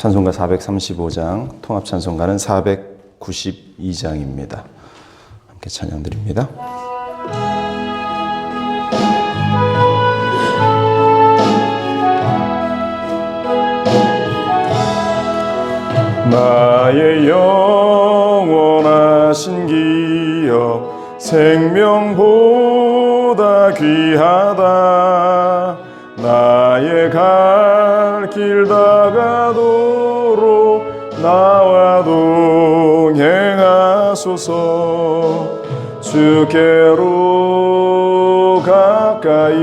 찬송가 435장, 통합 찬송가는 492장입니다. 함께 찬양 드립니다. 나의 영원하신 기업 생명보다 귀하다 나의 갈 길다 하소서. 주께로 가까이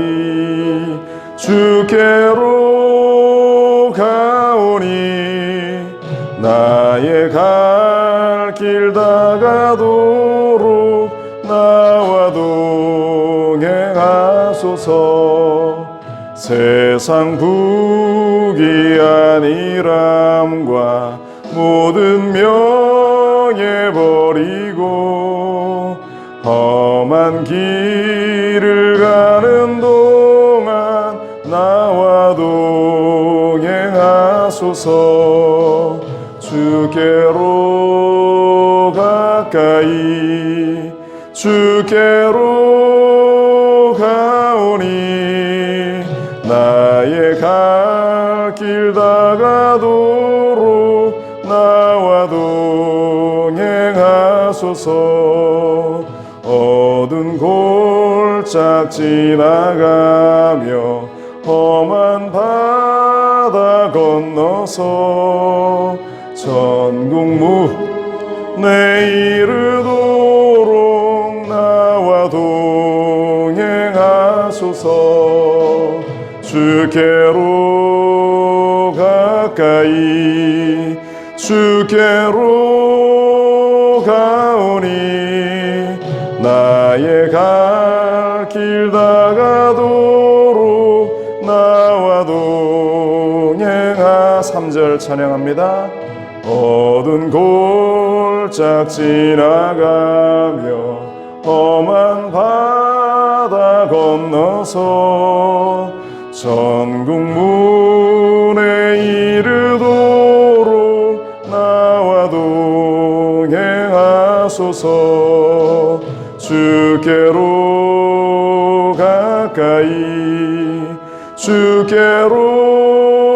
주께로 가오니 나의 갈 길 다가도록 나와 동행하소서. 세상 부귀 아니람과 모든 명 하소서. 주께로 가까이 주께로 가오니 나의 갈 길 다가도록 나와 동행하소서. 어두운 골짝 지나가며 험한 바다 건너서 전국문에 이르도록 나와 동행하소서. 주께로 가까이 주께로 3절 찬양합니다. 어두운 골짝 지나가며 험한 바다 건너서 전국 문에 이르도록 나와 동행하소서. 주께로 가까이 주께로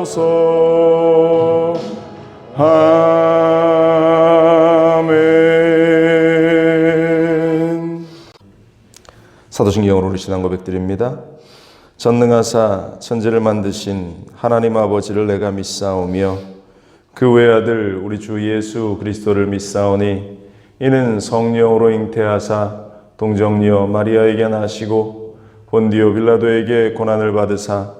동행하소서 아멘 사도신경으로 신앙 고백드립니다. 전능하사 천지를 만드신 하나님 아버지를 내가 믿사오며 그 외아들 우리 주 예수 그리스도를 믿사오니 이는 성령으로 잉태하사 동정녀 마리아에게 나시고 본디오 빌라도에게 고난을 받으사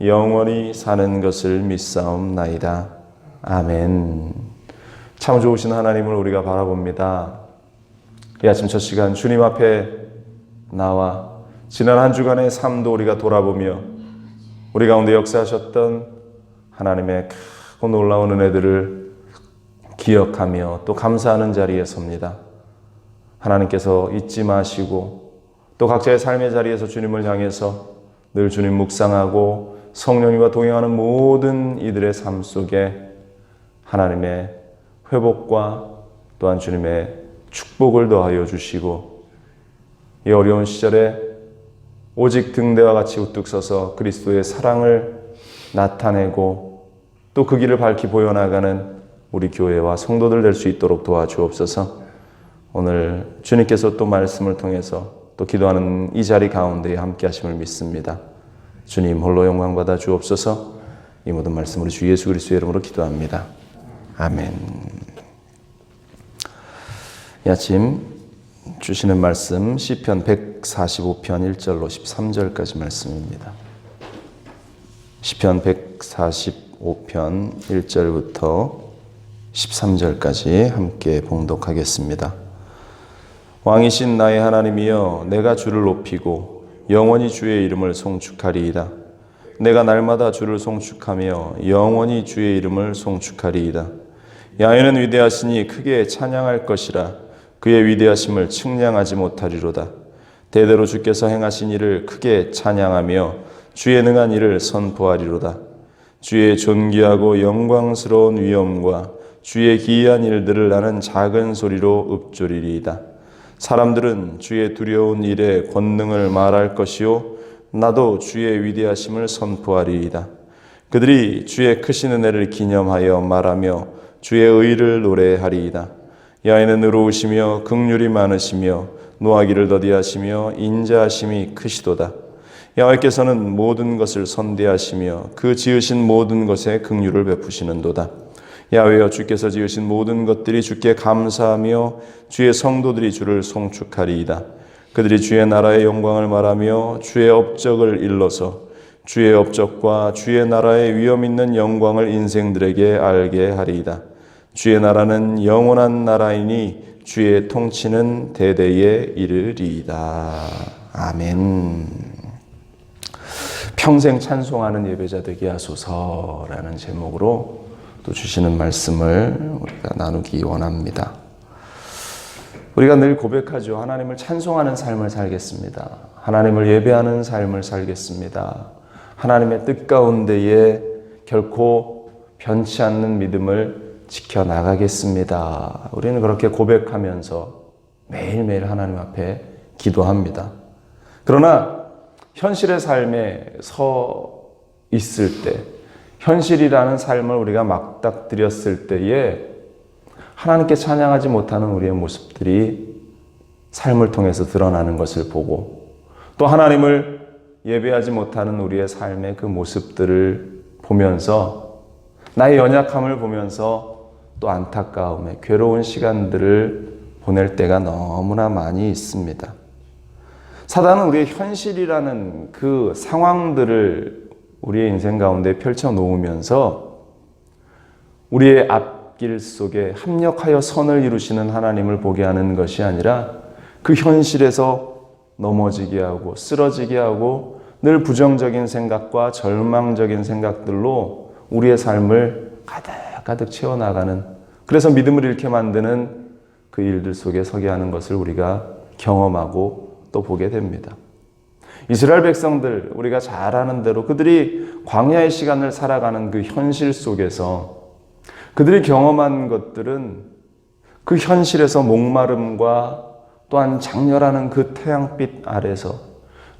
영원히 사는 것을 믿사옵나이다. 아멘. 참 좋으신 하나님을 우리가 바라봅니다. 이 아침 첫 시간 주님 앞에 나와 지난 한 주간의 삶도 우리가 돌아보며 우리 가운데 역사하셨던 하나님의 크고 놀라운 은혜들을 기억하며 또 감사하는 자리에 섭니다. 하나님께서 잊지 마시고 또 각자의 삶의 자리에서 주님을 향해서 늘 주님 묵상하고 성령님과 동행하는 모든 이들의 삶 속에 하나님의 회복과 또한 주님의 축복을 더하여 주시고 이 어려운 시절에 오직 등대와 같이 우뚝 서서 그리스도의 사랑을 나타내고 또 그 길을 밝히 보여나가는 우리 교회와 성도들 될 수 있도록 도와주옵소서. 오늘 주님께서 또 말씀을 통해서 또 기도하는 이 자리 가운데 함께 하심을 믿습니다. 주님 홀로 영광 받아 주옵소서. 이 모든 말씀 우리 주 예수 그리스도의 이름으로 기도합니다. 아멘. 이 아침 주시는 말씀 시편 145편 1절로 13절까지 말씀입니다. 시편 145편 1절부터 13절까지 함께 봉독하겠습니다. 왕이신 나의 하나님이여 내가 주를 높이고 영원히 주의 이름을 송축하리이다. 내가 날마다 주를 송축하며 영원히 주의 이름을 송축하리이다. 야훼는 위대하시니 크게 찬양할 것이라 그의 위대하심을 측량하지 못하리로다. 대대로 주께서 행하신 일을 크게 찬양하며 주의 능한 일을 선포하리로다. 주의 존귀하고 영광스러운 위엄과 주의 기이한 일들을 나는 작은 소리로 읊조리리이다. 사람들은 주의 두려운 일의 권능을 말할 것이요 나도 주의 위대하심을 선포하리이다. 그들이 주의 크신 은혜를 기념하여 말하며 주의 의를 노래하리이다. 야인은 의로우시며 극률이 많으시며 노하기를 더디하시며 인자하심이 크시도다. 야훼께서는 모든 것을 선대하시며 그 지으신 모든 것에 긍휼을 베푸시는도다. 야훼여 주께서 지으신 모든 것들이 주께 감사하며 주의 성도들이 주를 송축하리이다. 그들이 주의 나라의 영광을 말하며 주의 업적을 일러서 주의 업적과 주의 나라의 위엄 있는 영광을 인생들에게 알게 하리이다. 주의 나라는 영원한 나라이니 주의 통치는 대대에 이르리이다. 아멘. 평생 찬송하는 예배자 되게 하소서라는 제목으로 또 주시는 말씀을 우리가 나누기 원합니다. 우리가 늘 고백하죠. 하나님을 찬송하는 삶을 살겠습니다. 하나님을 예배하는 삶을 살겠습니다. 하나님의 뜻 가운데에 결코 변치 않는 믿음을 지켜 나가겠습니다. 우리는 그렇게 고백하면서 매일매일 하나님 앞에 기도합니다. 그러나 현실의 삶에 서 있을 때, 현실이라는 삶을 우리가 막닥뜨렸을 때에 하나님께 찬양하지 못하는 우리의 모습들이 삶을 통해서 드러나는 것을 보고 또 하나님을 예배하지 못하는 우리의 삶의 그 모습들을 보면서 나의 연약함을 보면서 또 안타까움에 괴로운 시간들을 보낼 때가 너무나 많이 있습니다. 사단은 우리의 현실이라는 그 상황들을 우리의 인생 가운데 펼쳐 놓으면서 우리의 앞길 속에 합력하여 선을 이루시는 하나님을 보게 하는 것이 아니라 그 현실에서 넘어지게 하고 쓰러지게 하고 늘 부정적인 생각과 절망적인 생각들로 우리의 삶을 가득가득 채워나가는 그래서 믿음을 잃게 만드는 그 일들 속에 서게 하는 것을 우리가 경험하고 또 보게 됩니다. 이스라엘 백성들 우리가 잘 아는 대로 그들이 광야의 시간을 살아가는 그 현실 속에서 그들이 경험한 것들은 그 현실에서 목마름과 또한 장렬하는 그 태양빛 아래서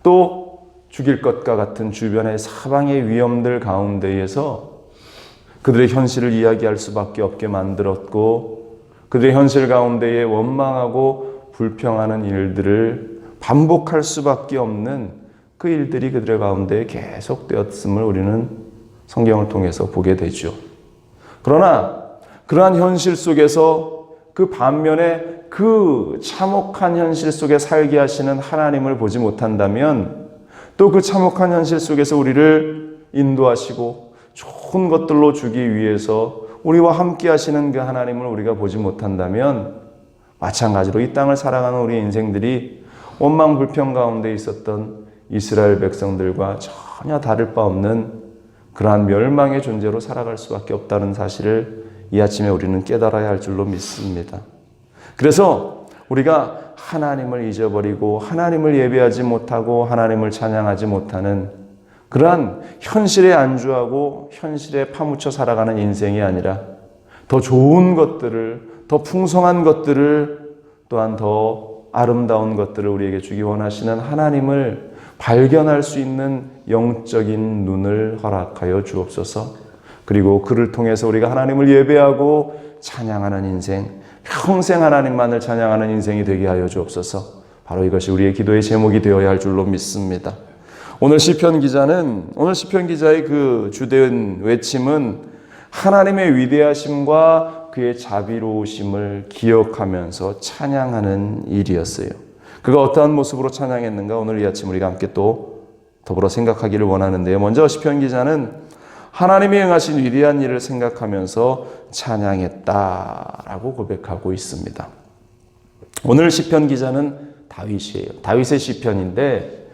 또 죽일 것과 같은 주변의 사방의 위험들 가운데에서 그들의 현실을 이야기할 수밖에 없게 만들었고 그들의 현실 가운데에 원망하고 불평하는 일들을 반복할 수밖에 없는 그 일들이 그들의 가운데 계속되었음을 우리는 성경을 통해서 보게 되죠. 그러나 그러한 현실 속에서 그 반면에 그 참혹한 현실 속에 살게 하시는 하나님을 보지 못한다면 또 그 참혹한 현실 속에서 우리를 인도하시고 좋은 것들로 주기 위해서 우리와 함께 하시는 그 하나님을 우리가 보지 못한다면 마찬가지로 이 땅을 살아가는 우리 인생들이 원망 불평 가운데 있었던 이스라엘 백성들과 전혀 다를 바 없는 그러한 멸망의 존재로 살아갈 수밖에 없다는 사실을 이 아침에 우리는 깨달아야 할 줄로 믿습니다. 그래서 우리가 하나님을 잊어버리고 하나님을 예배하지 못하고 하나님을 찬양하지 못하는 그러한 현실에 안주하고 현실에 파묻혀 살아가는 인생이 아니라 더 좋은 것들을 더 풍성한 것들을 또한 더 아름다운 것들을 우리에게 주기 원하시는 하나님을 발견할 수 있는 영적인 눈을 허락하여 주옵소서. 그리고 그를 통해서 우리가 하나님을 예배하고 찬양하는 인생, 평생 하나님만을 찬양하는 인생이 되게 하여 주옵소서. 바로 이것이 우리의 기도의 제목이 되어야 할 줄로 믿습니다. 오늘 시편 기자는 오늘 시편 기자의 그 주된 외침은 하나님의 위대하심과 그의 자비로우심을 기억하면서 찬양하는 일이었어요. 그가 어떠한 모습으로 찬양했는가 오늘 이 아침 우리가 함께 또 더불어 생각하기를 원하는데요. 먼저 시편 기자는 하나님이 행하신 위대한 일을 생각하면서 찬양했다라고 고백하고 있습니다. 오늘 시편 기자는 다윗이에요. 다윗의 시편인데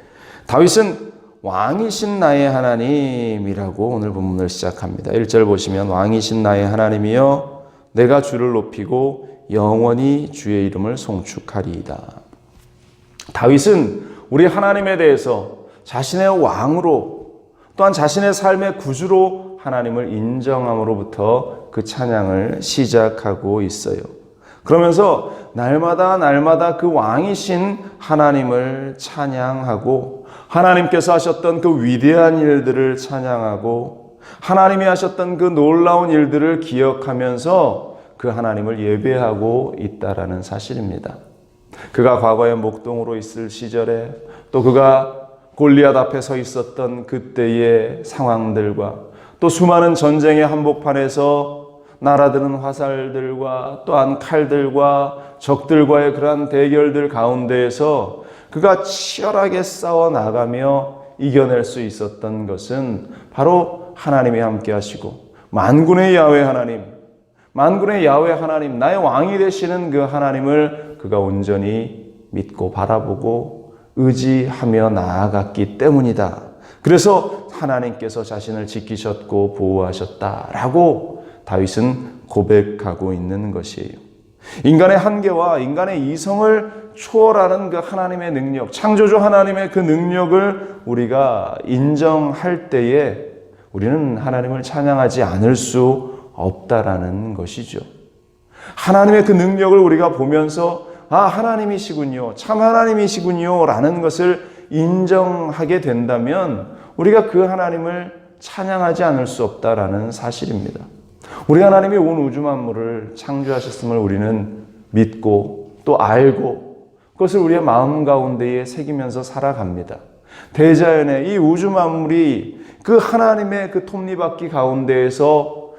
다윗은 왕이신 나의 하나님이라고 오늘 본문을 시작합니다. 1절 보시면 왕이신 나의 하나님이여 내가 주를 높이고 영원히 주의 이름을 송축하리이다. 다윗은 우리 하나님에 대해서 자신의 왕으로 또한 자신의 삶의 구주로 하나님을 인정함으로부터 그 찬양을 시작하고 있어요. 그러면서 날마다 날마다 그 왕이신 하나님을 찬양하고 하나님께서 하셨던 그 위대한 일들을 찬양하고 하나님이 하셨던 그 놀라운 일들을 기억하면서 그 하나님을 예배하고 있다라는 사실입니다. 그가 과거에 목동으로 있을 시절에 또 그가 골리앗 앞에 서 있었던 그때의 상황들과 또 수많은 전쟁의 한복판에서 날아드는 화살들과 또한 칼들과 적들과의 그러한 대결들 가운데에서 그가 치열하게 싸워 나가며 이겨낼 수 있었던 것은 바로 하나님이 함께 하시고 만군의 야외 하나님, 만군의 야외 하나님, 나의 왕이 되시는 그 하나님을 그가 온전히 믿고 바라보고 의지하며 나아갔기 때문이다. 그래서 하나님께서 자신을 지키셨고 보호하셨다라고 다윗은 고백하고 있는 것이에요. 인간의 한계와 인간의 이성을 초월하는 그 하나님의 능력, 창조주 하나님의 그 능력을 우리가 인정할 때에 우리는 하나님을 찬양하지 않을 수 없다라는 것이죠. 하나님의 그 능력을 우리가 보면서 아, 하나님이시군요. 참 하나님이시군요. 라는 것을 인정하게 된다면 우리가 그 하나님을 찬양하지 않을 수 없다라는 사실입니다. 우리 하나님이 온 우주 만물을 창조하셨음을 우리는 믿고 또 알고 그것을 우리의 마음 가운데에 새기면서 살아갑니다. 대자연의 이 우주 만물이 그 하나님의 그 톱니바퀴 가운데에서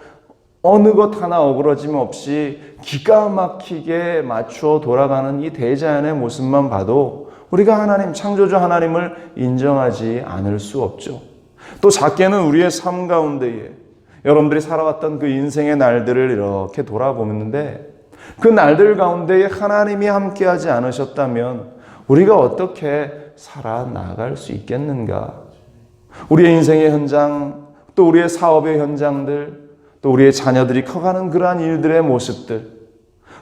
어느 것 하나 어그러짐 없이 기가 막히게 맞추어 돌아가는 이 대자연의 모습만 봐도 우리가 하나님, 창조주 하나님을 인정하지 않을 수 없죠. 또 작게는 우리의 삶 가운데에 여러분들이 살아왔던 그 인생의 날들을 이렇게 돌아보는데 그 날들 가운데에 하나님이 함께하지 않으셨다면 우리가 어떻게 살아나갈 수 있겠는가? 우리의 인생의 현장, 또 우리의 사업의 현장들, 또 우리의 자녀들이 커가는 그러한 일들의 모습들,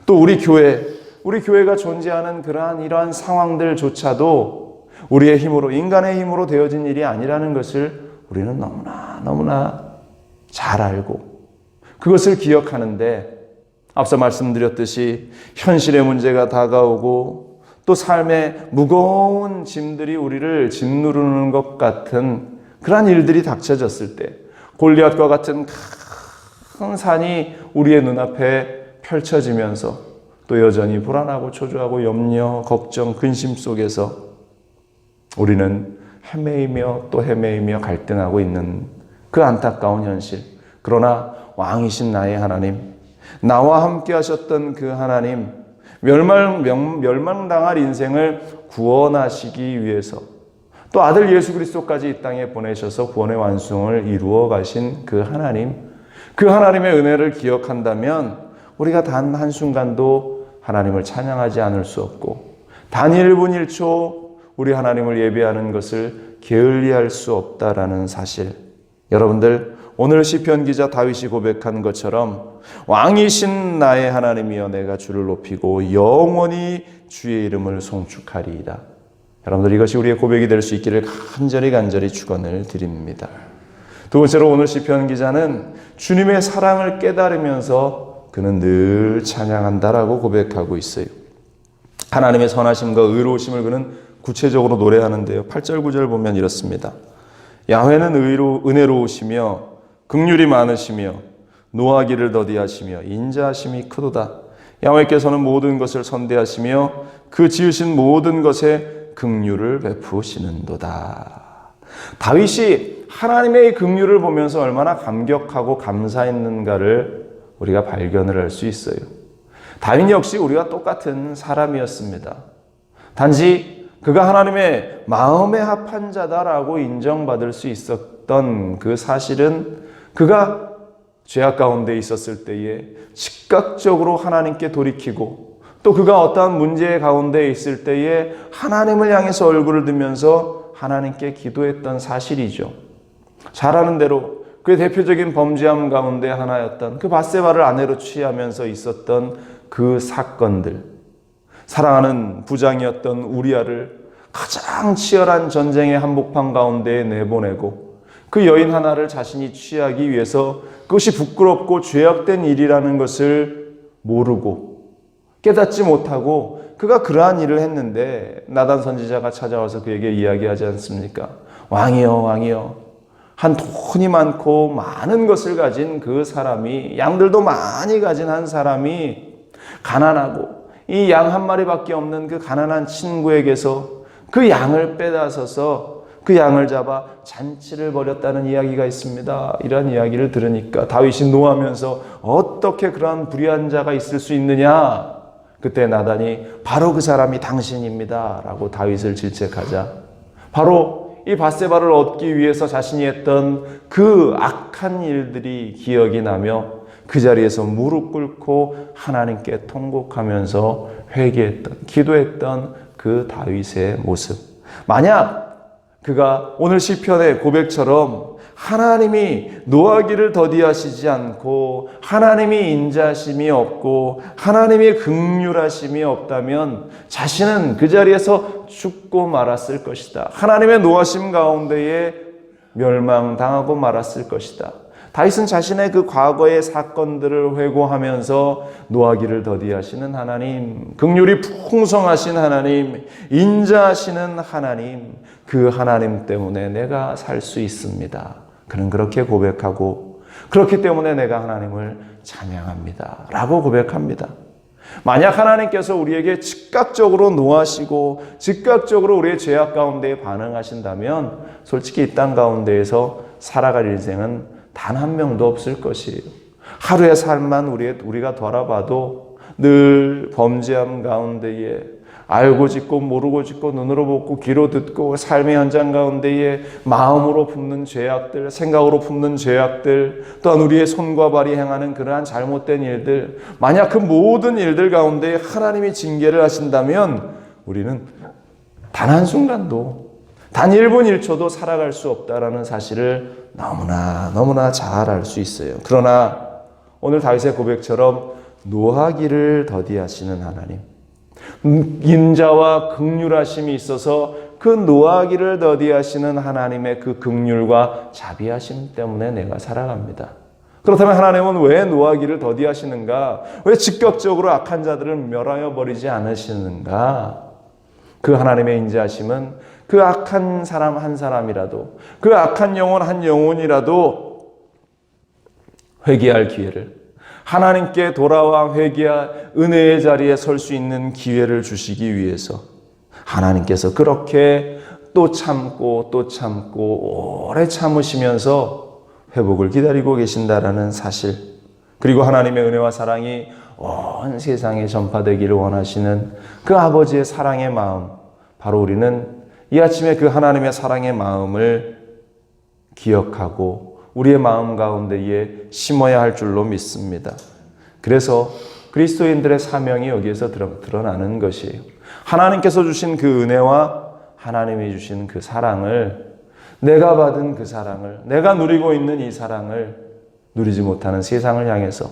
또 우리 교회, 우리 교회가 존재하는 그러한 이러한 상황들조차도 우리의 힘으로, 인간의 힘으로 되어진 일이 아니라는 것을 우리는 너무나, 너무나 잘 알고 그것을 기억하는데 앞서 말씀드렸듯이 현실의 문제가 다가오고 또 삶의 무거운 짐들이 우리를 짓누르는 것 같은 그러한 일들이 닥쳐졌을 때 골리앗과 같은 큰 산이 우리의 눈앞에 펼쳐지면서 또 여전히 불안하고 초조하고 염려, 걱정, 근심 속에서 우리는 헤매이며 또 헤매이며 갈등하고 있는 그 안타까운 현실. 그러나 왕이신 나의 하나님, 나와 함께 하셨던 그 하나님, 멸망, 멸망당할 인생을 구원하시기 위해서 또 아들 예수 그리스도까지 이 땅에 보내셔서 구원의 완성을 이루어 가신 그 하나님, 그 하나님의 은혜를 기억한다면 우리가 단 한순간도 하나님을 찬양하지 않을 수 없고 단 1분 1초 우리 하나님을 예배하는 것을 게을리할 수 없다라는 사실. 여러분들 오늘 시편 기자 다윗이 고백한 것처럼 왕이신 나의 하나님이여 내가 주를 높이고 영원히 주의 이름을 송축하리이다. 여러분들 이것이 우리의 고백이 될 수 있기를 간절히 간절히 축원을 드립니다. 두 번째로 오늘 시편 기자는 주님의 사랑을 깨달으면서 그는 늘 찬양한다라고 고백하고 있어요. 하나님의 선하심과 의로우심을 그는 구체적으로 노래하는데요. 8절 9절 보면 이렇습니다. 야훼는 의로 은혜로우시며 극률이 많으시며 노하기를 더디하시며 인자하심이 크도다. 야훼께서는 모든 것을 선대하시며 그 지으신 모든 것에 극률을 베푸시는도다. 다윗이 하나님의 긍휼을 보면서 얼마나 감격하고 감사했는가를 우리가 발견을 할 수 있어요. 다윈 역시 우리가 똑같은 사람이었습니다. 단지 그가 하나님의 마음에 합한 자다라고 인정받을 수 있었던 그 사실은 그가 죄악 가운데 있었을 때에 즉각적으로 하나님께 돌이키고 또 그가 어떠한 문제 가운데 있을 때에 하나님을 향해서 얼굴을 들면서 하나님께 기도했던 사실이죠. 잘 아는 대로 그의 대표적인 범죄함 가운데 하나였던 그 바세바를 아내로 취하면서 있었던 그 사건들. 사랑하는 부장이었던 우리아를 가장 치열한 전쟁의 한복판 가운데 내보내고 그 여인 하나를 자신이 취하기 위해서 그것이 부끄럽고 죄악된 일이라는 것을 모르고 깨닫지 못하고 그가 그러한 일을 했는데 나단 선지자가 찾아와서 그에게 이야기하지 않습니까? 왕이여 왕이여 한 돈이 많고 많은 것을 가진 그 사람이 양들도 많이 가진 한 사람이 가난하고 이 양 한 마리밖에 없는 그 가난한 친구에게서 그 양을 빼앗아서 그 양을 잡아 잔치를 벌였다는 이야기가 있습니다. 이런 이야기를 들으니까 다윗이 노하면서 어떻게 그러한 불의한 자가 있을 수 있느냐? 그때 나단이 바로 그 사람이 당신입니다. 라고 다윗을 질책하자. 바로 이 바세바를 얻기 위해서 자신이 했던 그 악한 일들이 기억이 나며 그 자리에서 무릎 꿇고 하나님께 통곡하면서 회개했던, 기도했던 그 다윗의 모습. 만약 그가 오늘 시편의 고백처럼 하나님이 노하기를 더디하시지 않고 하나님이 인자심이 없고 하나님이 극률하심이 없다면 자신은 그 자리에서 죽고 말았을 것이다. 하나님의 노하심 가운데에 멸망당하고 말았을 것이다. 다윗은 자신의 그 과거의 사건들을 회고하면서 노하기를 더디하시는 하나님, 극률이 풍성하신 하나님, 인자하시는 하나님, 그 하나님 때문에 내가 살 수 있습니다. 그는 그렇게 고백하고 그렇기 때문에 내가 하나님을 찬양합니다. 라고 고백합니다. 만약 하나님께서 우리에게 즉각적으로 노하시고 즉각적으로 우리의 죄악 가운데 반응하신다면 솔직히 이 땅 가운데에서 살아갈 인생은 단 한 명도 없을 것이에요. 하루의 삶만 우리, 우리가 돌아봐도 늘 범죄함 가운데에 알고 짓고 모르고 짓고 눈으로 보고 귀로 듣고 삶의 현장 가운데에 마음으로 품는 죄악들, 생각으로 품는 죄악들, 또한 우리의 손과 발이 행하는 그러한 잘못된 일들, 만약 그 모든 일들 가운데 하나님이 징계를 하신다면 우리는 단 한순간도 단 1분 1초도 살아갈 수 없다라는 사실을 너무나 너무나 잘 알 수 있어요. 그러나 오늘 다윗의 고백처럼 노하기를 더디하시는 하나님, 인자와 극률하심이 있어서 그 노하기를 더디하시는 하나님의 그 극률과 자비하심 때문에 내가 살아갑니다. 그렇다면 하나님은 왜 노하기를 더디하시는가? 왜 즉각적으로 악한 자들을 멸하여 버리지 않으시는가? 그 하나님의 인자하심은 그 악한 사람 한 사람이라도 그 악한 영혼 한 영혼이라도 회개할 기회를 하나님께 돌아와 회개할 은혜의 자리에 설 수 있는 기회를 주시기 위해서 하나님께서 그렇게 또 참고 또 참고 오래 참으시면서 회복을 기다리고 계신다라는 사실. 그리고 하나님의 은혜와 사랑이 온 세상에 전파되기를 원하시는 그 아버지의 사랑의 마음 바로 우리는 이 아침에 그 하나님의 사랑의 마음을 기억하고 우리의 마음 가운데에 심어야 할 줄로 믿습니다. 그래서 그리스도인들의 사명이 여기에서 드러나는 것이에요. 하나님께서 주신 그 은혜와 하나님이 주신 그 사랑을 내가 받은 그 사랑을 내가 누리고 있는 이 사랑을 누리지 못하는 세상을 향해서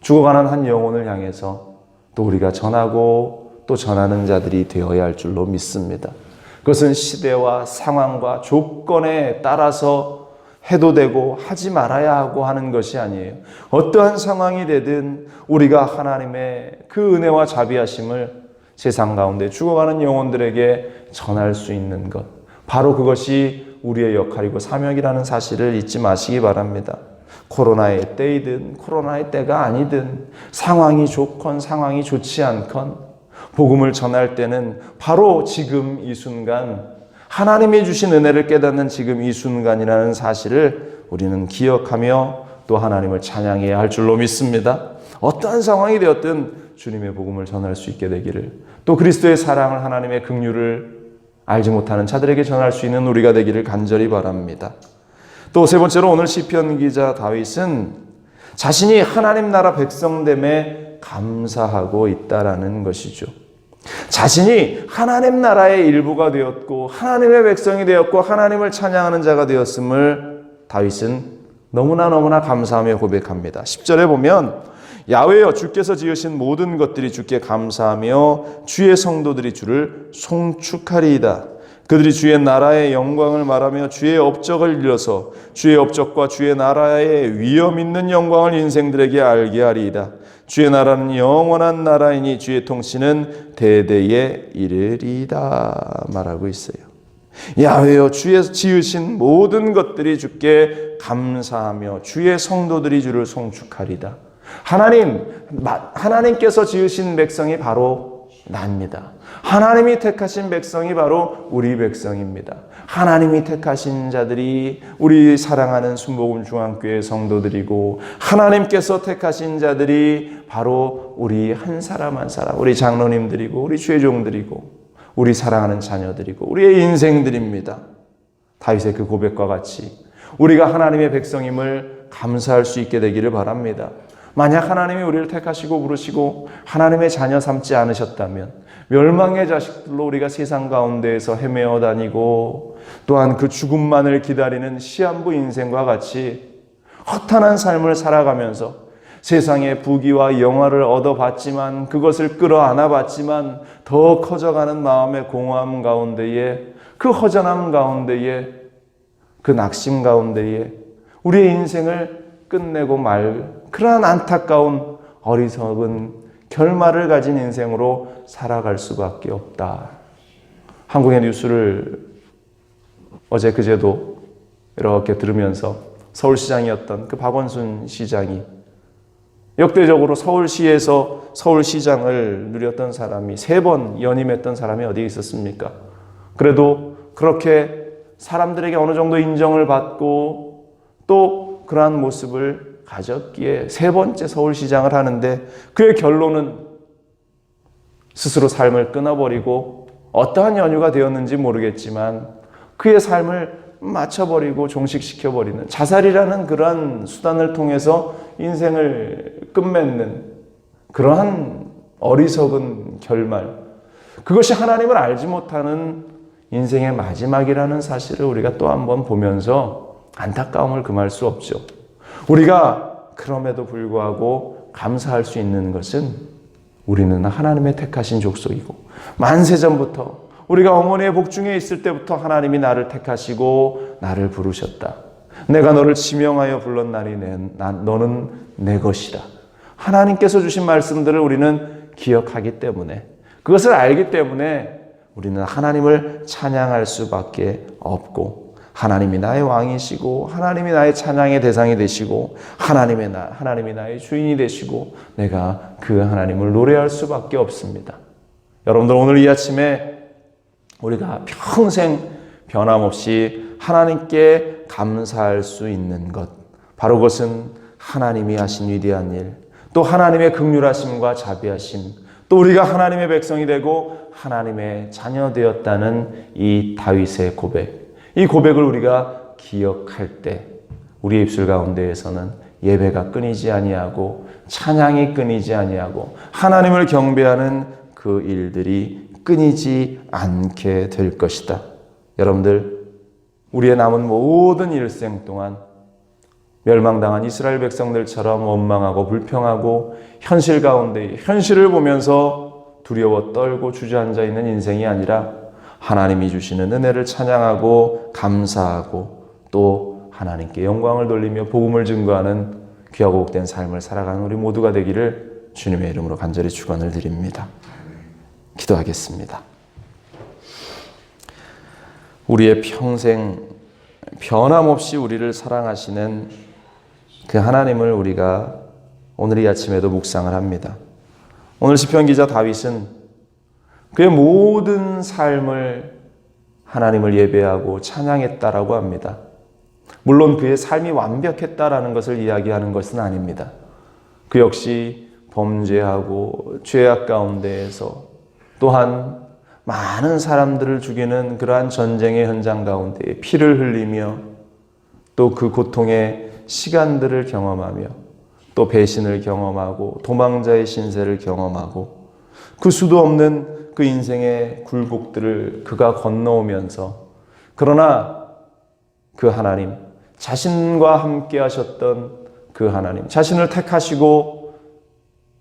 죽어가는 한 영혼을 향해서 또 우리가 전하고 또 전하는 자들이 되어야 할 줄로 믿습니다. 그것은 시대와 상황과 조건에 따라서 해도 되고 하지 말아야 하고 하는 것이 아니에요. 어떠한 상황이 되든 우리가 하나님의 그 은혜와 자비하심을 세상 가운데 죽어가는 영혼들에게 전할 수 있는 것. 바로 그것이 우리의 역할이고 사명이라는 사실을 잊지 마시기 바랍니다. 코로나의 때이든 코로나의 때가 아니든 상황이 좋건 상황이 좋지 않건 복음을 전할 때는 바로 지금 이 순간 하나님이 주신 은혜를 깨닫는 지금 이 순간이라는 사실을 우리는 기억하며 또 하나님을 찬양해야 할 줄로 믿습니다. 어떠한 상황이 되었든 주님의 복음을 전할 수 있게 되기를 또 그리스도의 사랑을 하나님의 긍휼을 알지 못하는 자들에게 전할 수 있는 우리가 되기를 간절히 바랍니다. 또 세 번째로 오늘 시편 기자 다윗은 자신이 하나님 나라 백성됨에 감사하고 있다라는 것이죠. 자신이 하나님 나라의 일부가 되었고 하나님의 백성이 되었고 하나님을 찬양하는 자가 되었음을 다윗은 너무나 너무나 감사하며 고백합니다. 10절에 보면 야외여 주께서 지으신 모든 것들이 주께 감사하며 주의 성도들이 주를 송축하리이다. 그들이 주의 나라의 영광을 말하며 주의 업적을 일러서 주의 업적과 주의 나라의 위엄 있는 영광을 인생들에게 알게 하리이다. 주의 나라는 영원한 나라이니 주의 통치는 대대에 이르리다 말하고 있어요. 야훼여 주의 지으신 모든 것들이 주께 감사하며 주의 성도들이 주를 송축하리다. 하나님 하나님께서 지으신 백성이 바로 납니다. 하나님이 택하신 백성이 바로 우리 백성입니다. 하나님이 택하신 자들이 우리 사랑하는 순복음 중앙교회 성도들이고 하나님께서 택하신 자들이 바로 우리 한 사람 한 사람 우리 장로님들이고 우리 죄종들이고 우리 사랑하는 자녀들이고 우리의 인생들입니다. 다윗의 그 고백과 같이 우리가 하나님의 백성임을 감사할 수 있게 되기를 바랍니다. 만약 하나님이 우리를 택하시고 부르시고 하나님의 자녀 삼지 않으셨다면 멸망의 자식들로 우리가 세상 가운데에서 헤매어 다니고 또한 그 죽음만을 기다리는 시한부 인생과 같이 허탄한 삶을 살아가면서 세상의 부귀와 영화를 얻어봤지만 그것을 끌어안아 봤지만 더 커져가는 마음의 공허함 가운데에 그 허전함 가운데에 그 낙심 가운데에 우리의 인생을 끝내고 말 그러한 안타까운 어리석은 결말을 가진 인생으로 살아갈 수밖에 없다. 한국의 뉴스를 어제 그제도 이렇게 들으면서 서울시장이었던 그 박원순 시장이 역대적으로 서울시에서 서울시장을 누렸던 사람이 세 번 연임했던 사람이 어디에 있었습니까? 그래도 그렇게 사람들에게 어느 정도 인정을 받고 또 그러한 모습을 가졌기에 세 번째 서울시장을 하는데 그의 결론은 스스로 삶을 끊어버리고 어떠한 연유가 되었는지 모르겠지만 그의 삶을 맞춰버리고 종식시켜버리는 자살이라는 그러한 수단을 통해서 인생을 끝맺는 그러한 어리석은 결말. 그것이 하나님을 알지 못하는 인생의 마지막이라는 사실을 우리가 또 한 번 보면서 안타까움을 금할 수 없죠. 우리가 그럼에도 불구하고 감사할 수 있는 것은 우리는 하나님의 택하신 족속이고 만세 전부터 우리가 어머니의 복중에 있을 때부터 하나님이 나를 택하시고 나를 부르셨다. 내가 너를 지명하여 불렀나니 너는 내 것이다. 하나님께서 주신 말씀들을 우리는 기억하기 때문에 그것을 알기 때문에 우리는 하나님을 찬양할 수밖에 없고 하나님이 나의 왕이시고 하나님이 나의 찬양의 대상이 되시고 하나님의 나 하나님이 나의 주인이 되시고 내가 그 하나님을 노래할 수밖에 없습니다. 여러분들 오늘 이 아침에 우리가 평생 변함없이 하나님께 감사할 수 있는 것 바로 그것은 하나님이 하신 위대한 일, 또 하나님의 극률하심과 자비하심, 또 우리가 하나님의 백성이 되고 하나님의 자녀 되었다는 이 다윗의 고백. 이 고백을 우리가 기억할 때 우리의 입술 가운데에서는 예배가 끊이지 아니하고 찬양이 끊이지 아니하고 하나님을 경배하는 그 일들이 끊이지 않게 될 것이다. 여러분들 우리의 남은 모든 일생 동안 멸망당한 이스라엘 백성들처럼 원망하고 불평하고 현실 가운데 현실을 보면서 두려워 떨고 주저앉아 있는 인생이 아니라 하나님이 주시는 은혜를 찬양하고 감사하고 또 하나님께 영광을 돌리며 복음을 증거하는 귀하고 복된 삶을 살아가는 우리 모두가 되기를 주님의 이름으로 간절히 축원을 드립니다. 기도하겠습니다. 우리의 평생 변함없이 우리를 사랑하시는 그 하나님을 우리가 오늘 이 아침에도 묵상을 합니다. 오늘 시편 기자 다윗은 그의 모든 삶을 하나님을 예배하고 찬양했다라고 합니다. 물론 그의 삶이 완벽했다라는 것을 이야기하는 것은 아닙니다. 그 역시 범죄하고 죄악 가운데에서 또한 많은 사람들을 죽이는 그러한 전쟁의 현장 가운데 피를 흘리며 또 그 고통의 시간들을 경험하며 또 배신을 경험하고 도망자의 신세를 경험하고 그 수도 없는 그 인생의 굴곡들을 그가 건너오면서 그러나 그 하나님 자신과 함께 하셨던 그 하나님 자신을 택하시고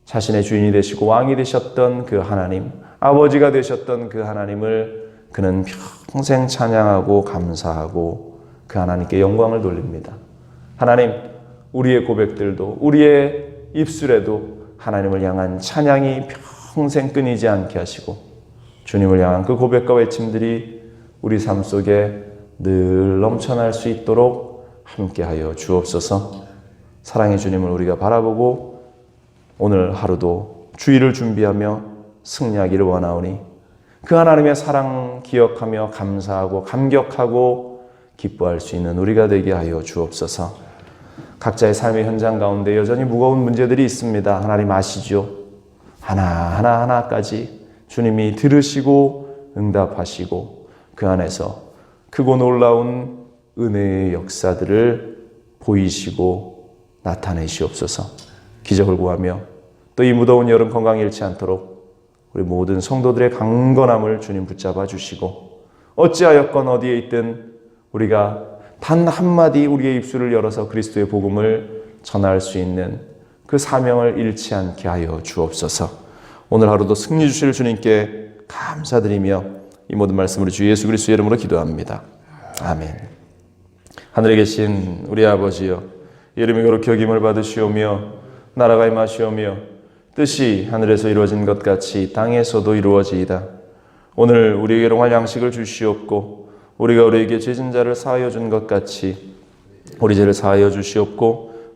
자신의 주인이 되시고 왕이 되셨던 그 하나님 아버지가 되셨던 그 하나님을 그는 평생 찬양하고 감사하고 그 하나님께 영광을 돌립니다. 하나님, 우리의 고백들도 우리의 입술에도 하나님을 향한 찬양이 평생 끊이지 않게 하시고 주님을 향한 그 고백과 외침들이 우리 삶 속에 늘 넘쳐날 수 있도록 함께하여 주옵소서. 사랑의 주님을 우리가 바라보고 오늘 하루도 주의를 준비하며 승리하기를 원하오니 그 하나님의 사랑 기억하며 감사하고 감격하고 기뻐할 수 있는 우리가 되게 하여 주옵소서. 각자의 삶의 현장 가운데 여전히 무거운 문제들이 있습니다. 하나님 아시죠? 하나하나 하나까지 주님이 들으시고 응답하시고 그 안에서 크고 놀라운 은혜의 역사들을 보이시고 나타내시옵소서. 기적을 구하며 또 이 무더운 여름 건강 잃지 않도록 우리 모든 성도들의 강건함을 주님 붙잡아 주시고 어찌하였건 어디에 있든 우리가 단 한마디 우리의 입술을 열어서 그리스도의 복음을 전할 수 있는 그 사명을 잃지 않게 하여 주옵소서. 오늘 하루도 승리 주실 주님께 감사드리며 이 모든 말씀으로 주 예수 그리스도의 이름으로 기도합니다. 아멘. 하늘에 계신 우리 아버지여 이름이 그렇게 여김을 받으시오며 나라가 임하시오며 뜻이 하늘에서 이루어진 것 같이 땅에서도 이루어지이다. 오늘 우리에게 용할 양식을 주시옵고 우리가 우리에게 죄진 자를 사하여 준 것 같이 우리 죄를 사하여 주시옵고